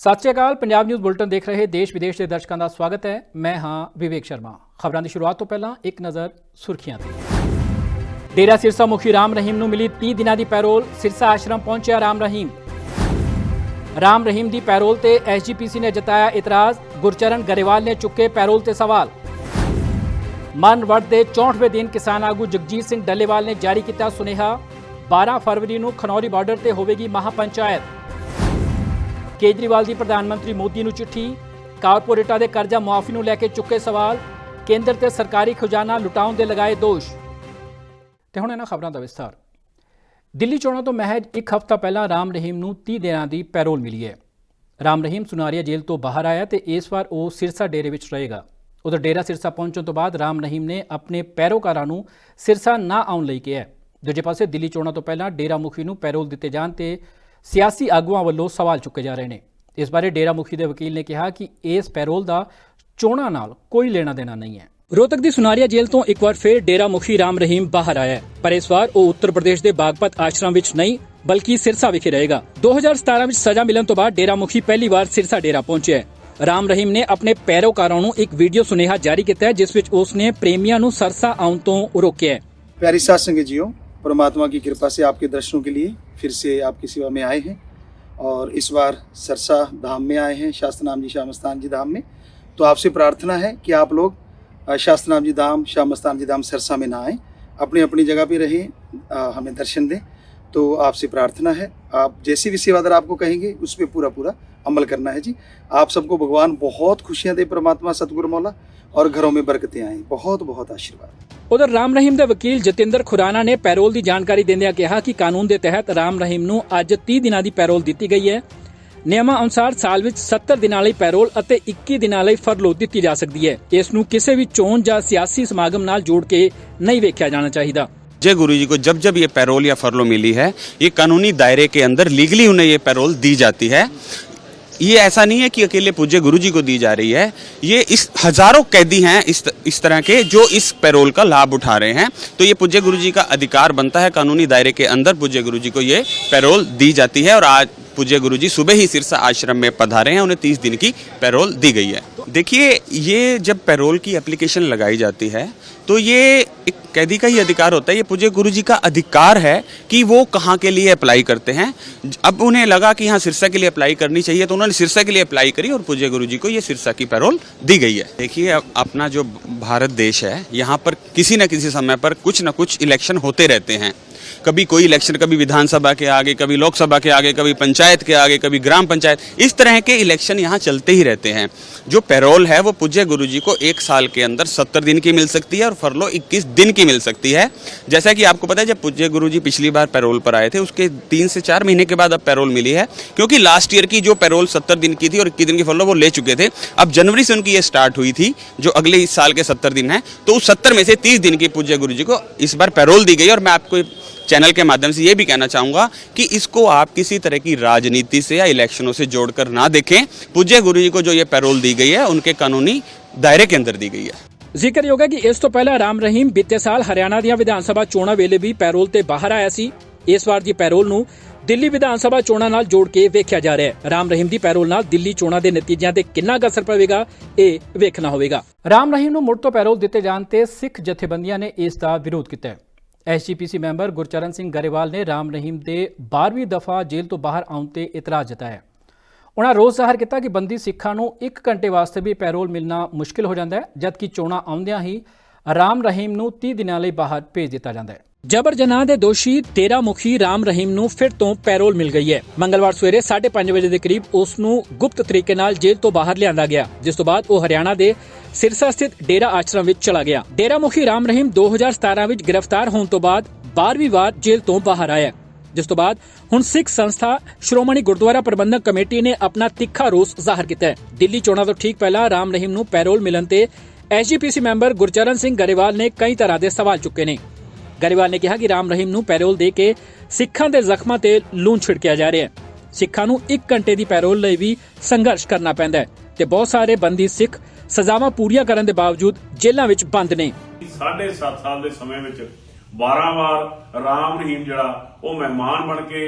ਸਤਿ ਸ਼੍ਰੀ ਅਕਾਲ, ਪੰਜਾਬ ਨਿਊਜ਼ ਬੁਲਟਨ ਦੇਖ ਰਹੇ ਦੇਸ਼ ਵਿਦੇਸ਼ ਦੇ ਦਰਸ਼ਕਾਂ ਦਾ ਸਵਾਗਤ ਹੈ। ਮੈਂ ਹਾਂ ਵਿਵੇਕ ਸ਼ਰਮਾ। ਖਬਰਾਂ ਦੀ ਸ਼ੁਰੂਆਤ ਤੋਂ ਪਹਿਲਾਂ ਇੱਕ ਨਜ਼ਰ ਸੁਰਖੀਆਂ ਤੇ। ਡੇਰਾ ਸਿਰਸਾ ਮੁਖੀ ਰਾਮ ਰਹੀਮ ਨੂੰ ਮਿਲੀ 30 ਦਿਨਾਂ ਦੀ ਪੈਰੋਲ, ਸਿਰਸਾ ਆਸ਼ਰਮ ਪਹੁੰਚਿਆ ਰਾਮ ਰਹੀਮ। ਰਾਮ ਰਹੀਮ ਦੀ ਪੈਰੋਲ ਤੇ ਐਸਜੀਪੀਸੀ ਨੇ ਜਤਾਇਆ ਇਤਰਾਜ਼, ਗੁਰਚਰਨ ਗਰੇਵਾਲ ਨੇ ਚੁੱਕੇ ਪੈਰੋਲ ਤੇ ਸਵਾਲ। ਮਨ ਵੜ ਦੇ 64ਵੇਂ ਦਿਨ ਕਿਸਾਨ ਆਗੂ ਜਗਜੀਤ ਸਿੰਘ ਡੱਲੇਵਾਲ ਨੇ ਜਾਰੀ ਕੀਤਾ ਸੁਨੇਹਾ 12 ਫਰਵਰੀ ਨੂੰ ਖਨੌਰੀ ਬਾਰਡਰ ਤੇ ਹੋਵੇਗੀ ਮਹਾਪੰਚਾਇਤ। ਕੇਜਰੀਵਾਲ ਦੀ ਪ੍ਰਧਾਨ ਮੰਤਰੀ ਮੋਦੀ ਨੂੰ ਚਿੱਠੀ, ਕਾਰਪੋਰੇਟਾਂ ਦੇ ਕਰਜ਼ਾ ਮੁਆਫੀ ਨੂੰ ਲੈ ਕੇ ਚੁੱਕੇ ਸਵਾਲ, ਕੇਂਦਰ ਤੇ ਸਰਕਾਰੀ ਖਜ਼ਾਨਾ ਲੁਟਾਉਣ ਦੇ ਲਗਾਏ ਦੋਸ਼। ਤੇ ਹੁਣ ਇਹਨਾਂ ਖਬਰਾਂ ਦਾ ਵਿਸਥਾਰ। ਦਿੱਲੀ ਚੋਣਾਂ ਤੋਂ ਮਹਿਜ ਇੱਕ ਹਫ਼ਤਾ ਪਹਿਲਾਂ ਰਾਮ ਰਹੀਮ ਨੂੰ 30 ਦਿਨਾਂ ਦੀ ਪੈਰੋਲ ਮਿਲੀ ਹੈ। ਰਾਮ ਰਹੀਮ ਸੁਨਾਰੀਆ ਜੇਲ੍ਹ ਤੋਂ ਬਾਹਰ ਆਇਆ ਤੇ ਇਸ ਵਾਰ ਉਹ ਸਿਰਸਾ ਡੇਰੇ ਵਿੱਚ ਰਹੇਗਾ। ਉਧਰ ਡੇਰਾ ਸਿਰਸਾ ਪਹੁੰਚਣ ਤੋਂ ਬਾਅਦ ਰਾਮ ਰਹੀਮ ਨੇ ਆਪਣੇ ਪੈਰੋਕਾਰਾਂ ਨੂੰ ਸਿਰਸਾ ਨਾ ਆਉਣ ਲਈ ਕਿਹਾ। ਦੂਜੇ ਪਾਸੇ ਦਿੱਲੀ ਚੋਣਾਂ ਤੋਂ ਪਹਿਲਾਂ ਡੇਰਾ ਮੁਖੀ ਨੂੰ ਪੈਰੋਲ ਦਿੱਤੇ ਜਾਣ ਤੇ ਸਿਆਸੀ ਆਗੂਆਂ ਵੱਲੋਂ ਸਵਾਲ ਚੁੱਕੇ ਜਾ ਰਹੇ ਨੇ। ਇਸ ਬਾਰੇ ਡੇਰਾ ਮੁਖੀ ਦੇ ਵਕੀਲ ਨੇ ਕਿਹਾ ਕਿ ਇਸ ਪੈਰੋਲ ਦਾ ਚੋਣਾਂ ਨਾਲ ਕੋਈ ਲੈਣਾ ਦੇਣਾ ਨਹੀਂ ਹੈ। ਰੋਤਕ ਦੀ ਸੁਨਾਰੀਆ ਜੇਲ੍ਹ ਤੋਂ ਇੱਕ ਵਾਰ ਫੇਰ ਡੇਰਾ ਮੁਖੀ ਰਾਮ ਰਹੀਮ ਬਾਹਰ ਆਇਆ ਪਰ ਇਸ ਵਾਰ ਉਹ ਉੱਤਰ ਪ੍ਰਦੇਸ਼ ਦੇ ਬਾਗਪਤ ਆਸ਼ਰਮ ਵਿੱਚ ਨਹੀਂ, ਬਲਕਿ ਸਿਰਸਾ ਵਿਖੇ ਰਹੇਗਾ। 2017 ਵਿੱਚ ਸਜ਼ਾ ਮਿਲਣ ਤੋਂ ਬਾਅਦ ਡੇਰਾ ਮੁਖੀ ਪਹਿਲੀ ਵਾਰ ਸਿਰਸਾ ਡੇਰਾ ਪਹੁੰਚਿਆ ਰਾਮ ਰਹੀਮ ਨੇ ਆਪਣੇ ਪੈਰੋਕਾਰਾਂ ਨੂੰ ਇੱਕ ਵੀਡੀਓ ਸੁਨੇਹਾ ਜਾਰੀ ਕੀਤਾ ਜਿਸ ਵਿੱਚ ਉਸ ਨੇ ਪ੍ਰੇਮੀਆਂ ਨੂੰ ਸਰਸਾ ਆਉਣ ਤੋਂ ਰੋਕਿਆ ਹੈ। ਪਿਆਰੀ ਸਾਧ ਸੰਗਤ ਜੀਓ। परमात्मा की कृपा से आपके दर्शनों के लिए फिर से आपकी सेवा में आए हैं और इस बार सरसा धाम में आए हैं शास्त्रनाम जी श्यामस्तान जी धाम में। तो आपसे प्रार्थना है कि आप लोग शास्त्र नाम जी धाम श्यामस्तान जी धाम सरसा में ना आए। अपनी अपनी जगह पर रहें हमें दर्शन दें। तो आपसे प्रार्थना है, आप जैसी भी सेवादार आपको कहेंगे, उस पर पूरा पूरा अमल करना है जी। आप सबको भगवान बहुत खुशियाँ दे परमात्मा, सतगुरु मौला, और घरों में बरकतें आएँ। बहुत बहुत आशीर्वाद। ਉਧਰ ਰਾਮ ਰਹੀਮ ਦੇ ਵਕੀਲ ਜਤਿੰਦਰ ਖੁਰਾਨਾ ਨੇ ਪੈਰੋਲ ਦੀ ਜਾਣਕਾਰੀ ਦਿੰਦਿਆਂ ਕਿਹਾ ਕਿ ਕਾਨੂੰਨ ਦੇ ਤਹਿਤ ਰਾਮ ਰਹੀਮ ਨੂੰ ਅੱਜ 30 ਦਿਨਾਂ ਦੀ ਪੈਰੋਲ ਦਿੱਤੀ ਗਈ ਹੈ ਨਿਯਮਾਂ ਅਨੁਸਾਰ ਸਾਲ ਵਿੱਚ 70 ਦਿਨਾਂ ਲਈ ਪੈਰੋਲ ਅਤੇ 21 ਦਿਨਾਂ ਲਈ ਫਰਲੋ ਦਿੱਤੀ ਜਾ ਸਕਦੀ ਹੈ ਇਸ ਨੂੰ ਕਿਸੇ ਵੀ ਚੋਣ ਜਾਂ ਸਿਆਸੀ ਸਮਾਗਮ ਨਾਲ ਜੋੜ ਕੇ ਨਹੀਂ ਵੇਖਿਆ ਜਾਣਾ ਚਾਹੀਦਾ जय गुरु जी को जब जब ये पैरोल या फरलो मिली है ये कानूनी दायरे के अंदर लीगली उन्हें ये पैरोल दी जाती है ये ऐसा नहीं है कि अकेले पूज्य गुरु जी को दी जा रही है। ये इस हज़ारों कैदी हैं इस इस तरह के जो इस पैरोल का लाभ उठा रहे हैं। तो ये पूज्य गुरु जी का अधिकार बनता है कानूनी दायरे के अंदर पूज्य गुरु जी को ये पैरोल दी जाती है और आज पूज्य गुरु जी सुबह ही सिरसा आश्रम में पधारे हैं, उन्हें तीस दिन की पैरोल दी गई है। देखिए, ये जब पैरोल की एप्लीकेशन लगाई जाती है तो ये एक कैदी का ही अधिकार होता है, ये पूज्य गुरु जी का अधिकार है कि वो कहाँ के लिए अप्लाई करते हैं। अब उन्हें लगा कि यहाँ सिरसा के लिए अप्लाई करनी चाहिए तो उन्होंने सिरसा के लिए अप्लाई करी और पूज्य गुरु जी को ये सिरसा की पैरोल दी गई है। देखिए अपना जो भारत देश है, यहाँ पर किसी न किसी समय पर कुछ न कुछ इलेक्शन होते रहते हैं। कभी कोई इलेक्शन, कभी विधानसभा के आगे, कभी लोकसभा के आगे, कभी पंचायत के आगे, कभी ग्राम पंचायत, इस तरह के इलेक्शन यहाँ चलते ही रहते हैं। जो पैरोल है वो पूज्य गुरु जी को एक साल के अंदर सत्तर दिन की मिल सकती है और फरलो इक्कीस दिन की मिल सकती है। जैसा कि आपको पता है, जब पूज्य गुरु जी पिछली बार पैरोल पर आए थे, उसके तीन से चार महीने के बाद अब पैरोल मिली है, क्योंकि लास्ट ईयर की जो पैरोल सत्तर दिन की थी और इक्कीस दिन की फरलो वो ले चुके थे। अब जनवरी से उनकी ये स्टार्ट हुई थी, जो अगले इस साल के सत्तर दिन है तो उस सत्तर में से तीस दिन की पूज्य गुरु जी को इस बार पैरोल दी गई और मैं आपको चैनल के माध्यम से ये भी कहना चाहूंगा कि इसको आप किसी तरह की राजनीति से या इलेक्शनों से जोड़कर ना देखें पूज्य गुरु जी को जो ये पैरोल दी गई है उनके कानूनी दायरे के अंदर दी गई है ਜ਼ਿਕਰਯੋਗ ਹੈ ਕਿ ਇਸ ਤੋਂ ਪਹਿਲਾਂ ਰਾਮ ਰਹੀਮ ਬੀਤੇ ਸਾਲ ਹਰਿਆਣਾ ਦੀਆਂ ਵਿਧਾਨ ਸਭਾ ਚੋਣਾਂ ਵੇਲੇ ਵੀ ਪੈਰੋਲ ਤੇ ਬਾਹਰ ਆਇਆ ਸੀ ਇਸ ਵਾਰ ਦੀ ਪੈਰੋਲ ਨੂੰ ਦਿੱਲੀ ਵਿਧਾਨ ਸਭਾ ਚੋਣਾਂ ਨਾਲ ਜੋੜ ਕੇ ਵੇਖਿਆ ਜਾ ਰਿਹਾ ਹੈ ਰਾਮ ਰਹੀਮ ਦੀ ਪੈਰੋਲ ਨਾਲ ਦਿੱਲੀ ਚੋਣਾਂ ਦੇ ਨਤੀਜਿਆਂ ਤੇ ਕਿੰਨਾ ਕੁ ਅਸਰ ਪਵੇਗਾ ਇਹ ਵੇਖਣਾ ਹੋਵੇਗਾ ਰਾਮ ਰਹੀਮ ਨੂੰ ਮੁੜ ਤੋਂ ਪੈਰੋਲ ਦਿੱਤੇ ਜਾਣ ਤੇ ਸਿੱਖ ਜਥੇਬੰਦੀਆਂ ਨੇ ਇਸ ਦਾ ਵਿਰੋਧ ਕੀਤਾ ਹੈ ਐਸਜੀਪੀਸੀ ਮੈਂਬਰ ਗੁਰਚਰਨ ਸਿੰਘ ਗਰੇਵਾਲ ਨੇ ਰਾਮ ਰਹੀਮ ਦੇ 12ਵੀਂ ਦਫਾ ਜੇਲ੍ਹ ਤੋਂ ਬਾਹਰ ਆਉਣ ਤੇ ਇਤਰਾਜ਼ ਜਤਾਇਆ। ਉਹਨਾਂ ਰੋਸ ਜ਼ਾਹਰ ਕੀਤਾ ਕਿ ਬੰਦੀ ਸਿੱਖਾਂ ਨੂੰ 1 ਘੰਟੇ ਵਾਸਤੇ ਵੀ ਪੈਰੋਲ ਮਿਲਣਾ ਮੁਸ਼ਕਿਲ ਹੋ ਜਾਂਦਾ ਹੈ, ਜਦਕਿ ਚੋਣਾਂ ਆਉਂਦਿਆਂ ਹੀ ਰਾਮ ਰਹੀਮ ਨੂੰ 30 ਦਿਨਾਂ ਲਈ ਬਾਹਰ ਭੇਜ ਦਿੱਤਾ ਜਾਂਦਾ ਹੈ। ਜਬਰ ਜਨਾਹ ਦੇ ਦੋਸ਼ੀ ਤੇਰਾ ਮੁਖੀ ਰਾਮ ਰਹੀਮ ਨੂੰ ਫਿਰ ਤੋਂ ਪੈਰੋਲ ਮਿਲ ਗਈ ਹੈ। ਮੰਗਲਵਾਰ ਸਵੇਰੇ 5:30 ਵਜੇ ਦੇ ਕਰੀਬ ਉਸ ਨੂੰ ਗੁਪਤ ਤਰੀਕੇ ਨਾਲ ਜੇਲ੍ਹ ਤੋਂ ਬਾਹਰ ਲਿਆਂਦਾ ਗਿਆ, ਜਿਸ ਤੋਂ ਬਾਅਦ ਉਹ ਹਰਿਆਣਾ ਦੇ ਸਿਰਸਾ ਸਥਿਤ ਡੇਰਾ ਆਸ਼ਰਮ ਵਿੱਚ ਚਲਾ ਗਿਆ। ਡੇਰਾ ਮੁਖੀ ਰਾਮ ਰਹੀਮ 2017 ਵਿੱਚ ਗ੍ਰਿਫਤਾਰ ਹੋਣ ਤੋਂ ਬਾਅਦ 12ਵੀਂ ਵਾਰ ਜੇਲ੍ਹ ਤੋਂ ਬਾਹਰ ਆਇਆ ਜਿਸ ਤੋਂ ਬਾਅਦ ਹੁਣ ਸਿੱਖ ਸੰਸਥਾ ਸ਼੍ਰੋਮਣੀ ਗੁਰਦੁਆਰਾ ਪ੍ਰਬੰਧਕ ਕਮੇਟੀ ਨੇ ਆਪਣਾ ਤਿੱਖਾ ਰੋਸ ਜ਼ਾਹਰ ਕੀਤਾ ਹੈ। ਦਿੱਲੀ ਚੋਣਾਂ ਤੋਂ ਠੀਕ ਪਹਿਲਾਂ ਰਾਮ ਰਹੀਮ ਨੂੰ ਪੈਰੋਲ ਮਿਲਣ ਤੇ ਐਸਜੀਪੀਸੀ ਮੈਂਬਰ ਗੁਰਚਰਨ ਸਿੰਘ ਗਰੇਵਾਲ ਨੇ ਕਈ ਤਰ੍ਹਾਂ ਦੇ ਸਵਾਲ ਚੁੱਕੇ ਨੇ। ਗਰੇਵਾਲ ਨੇ ਕਿਹਾ ਕਿ ਰਾਮ ਰਹੀਮ ਨੂੰ ਪੈਰੋਲ ਦੇ ਕੇ ਸਿੱਖਾਂ ਦੇ ਜ਼ਖਮਾਂ ਤੇ ਲੂਣ ਛਿੜਕਿਆ ਜਾ ਰਿਹਾ ਹੈ। ਸਿੱਖਾਂ ਨੂੰ 1 ਘੰਟੇ ਦੀ ਪੈਰੋਲ ਲਈ ਵੀ ਸੰਘਰਸ਼ ਕਰਨਾ ਪੈਂਦਾ ਹੈ ਤੇ ਬਹੁਤ ਸਾਰੇ ਬੰਦੀ ਸਿੱਖ ਸਜ਼ਾਵਾਂ ਪੂਰੀਆਂ ਕਰਨ ਦੇ ਬਾਵਜੂਦ ਜੇਲ੍ਹਾਂ ਵਿੱਚ ਬੰਦ ਨੇ। ਸਾਢੇ 7 ਸਾਲ ਦੇ ਸਮੇਂ ਵਿੱਚ 12 ਵਾਰ ਰਾਮ ਰਹੀਮ ਜਿਹੜਾ ਉਹ ਮਹਿਮਾਨ ਬਣ ਕੇ